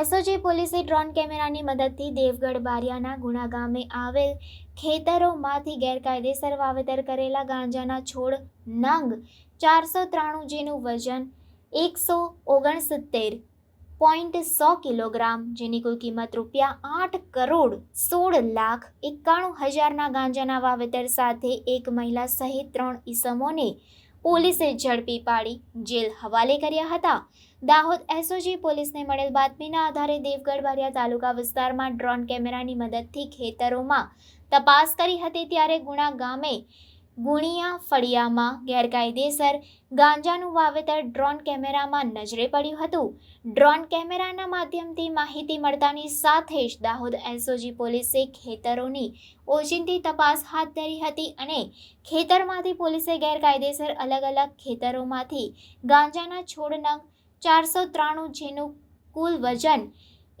SOG પોલીસે drone કેમેરાની મદદથી દેવગઢ બારિયાના ગુણા ગામે આવેલ ખેતરોમાંથી ગેરકાયદેસર વાવેતર કરેલા ગાંજાના છોડ નંગ ચારસો ત્રાણું જેનું વજન એકસો ઓગણસિત્તેર પોઈન્ટ સો કિલોગ્રામ, જેની કુલ કિંમત રૂપિયા આઠ કરોડ સોળ લાખ એકાણું હજારના ગાંજાના વાવેતર સાથે એક મહિલા સહિત ત્રણ ઈસમોને પોલીસે ઝડપી પાડી જેલ હવાલે કર્યા હતા. દાહોદ એસઓજી પોલીસને મળેલ બાતમીના આધારે દેવગઢ બારિયા તાલુકા વિસ્તારમાં ડ્રોન કેમેરાની મદદથી ખેતરોમાં તપાસ કરી હતી ત્યારે ગુણા ગામે ગુણિયા, ફળિયામાં ગેરકાયદેસર ગાંજાનું વાવેતર ડ્રોન કેમેરામાં નજરે પડ્યું હતું. ડ્રોન કેમેરાના માધ્યમથી માહિતી મળતાની સાથે જ દાહોદ એસઓજી પોલીસે ખેતરોની ઓચિંતી તપાસ હાથ ધરી હતી અને ખેતરમાંથી પોલીસે ગેરકાયદેસર અલગ અલગ ખેતરોમાંથી ગાંજાના છોડ ચારસો ત્રાણું જેનું કુલ વજન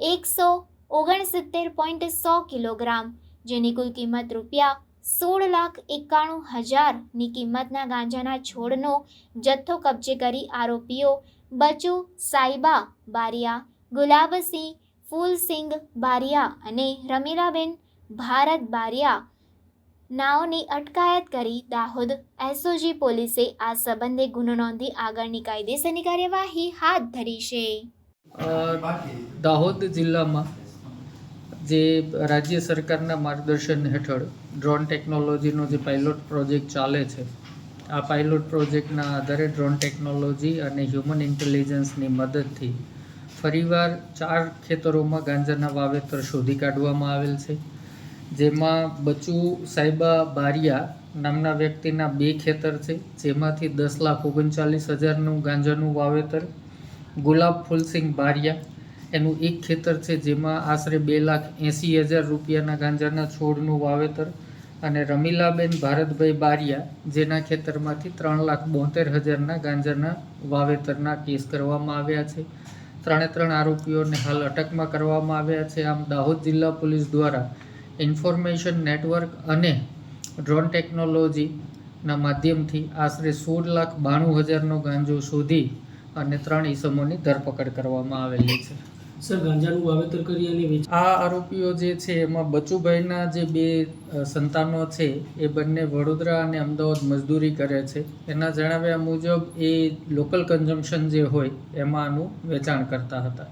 એકસો ઓગણસિત્તેર પોઈન્ટ સો કિલોગ્રામ, જેની કુલ કિંમત રૂપિયા સોળ લાખ એકાણું હજારની કિંમતના ગાંજાના છોડનો જથ્થો કબજે કરી આરોપીઓ બચુ સાઈબા બારિયા, ગુલાબસિંહ ફૂલસિંગ બારિયા અને રમીલાબેન ભારત બારિયા નાઓની અટકાયત કરી દાહોદ એસઓજી પોલીસે આ સંબંધે ગુનો નોંધી આગળની કાયદેસરની કાર્યવાહી હાથ ધરી છે. દાહોદ જિલ્લામાં જે રાજ્ય સરકારના માર્ગદર્શન હેઠળ ડ્રોન ટેકનોલોજીનો જે પાયલોટ પ્રોજેક્ટ ચાલે છે, આ પાયલોટ પ્રોજેક્ટના આધારે ડ્રોન ટેકનોલોજી અને હ્યુમન ઇન્ટેલિજન્સની મદદથી ફરીવાર ચાર ખેતરોમાં ગાંજાના વાવેતર શોધી કાઢવામાં આવેલ છે. જેમાં બચુ સાહેબા બારિયા નામના વ્યક્તિના બે ખેતર છે, જેમાંથી દસ લાખ ઓગણચાલીસ હજારનું ગાંજાનું વાવેતર ગુલાબ ફૂલસિંહ બારિયા એનું એક ખેતર છે જેમાં આશરે બે લાખ એંસી હજાર રૂપિયાના ગાંજાના છોડનું વાવેતર અને રમીલાબેન ભારતભાઈ બારિયા, જેના ખેતરમાંથી ત્રણ લાખ બોતેર હજારના ગાંજાના વાવેતરના કેસ કરવામાં આવ્યા છે. ત્રણે ત્રણ આરોપીઓને હાલ અટકમાં કરવામાં આવ્યા છે. આમ દાહોદ જિલ્લા પોલીસ દ્વારા ઇન્ફોર્મેશન નેટવર્ક અને ડ્રોન ટેકનોલોજીના માધ્યમથી આશરે સોળ લાખ બાણું હજારનો ગાંજો શોધી અને ત્રણ ઈસમોની ધરપકડ કરવામાં આવેલી છે. સર, ગાંજાનું વાવેતર કરી અને વેચ. આ આરોપીઓ જે છે, એમાં બચુભાઈના જે બે સંતાનો છે, એ બંને વડોદરા અને અમદાવાદ મજદૂરી કરે છે. એના જણાવ્યા મુજબ એ લોકલ કન્ઝમ્પશન જે હોય, એમાં આનું વેચાણ કરતા હતા.